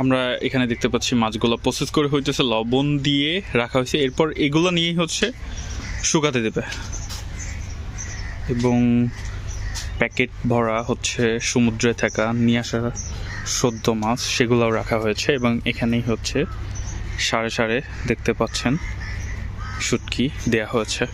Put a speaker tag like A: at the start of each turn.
A: আমরা এখানে দেখতে পাচ্ছি মাছগুলো প্রসেস করে হইতেছে লবণ দিয়ে রাখা হয়েছে। এরপর এগুলো নিয়েই হচ্ছে শুকাতে দেবে। এবং প্যাকেট ভরা হচ্ছে সমুদ্রে থাকা, নিয়ে আসা সদ্য মাছ, সেগুলোও রাখা হয়েছে এবং এখানেই হচ্ছে সাড়ে সাড়ে দেখতে পাচ্ছেন, শুটকি দেয়া হয়েছে।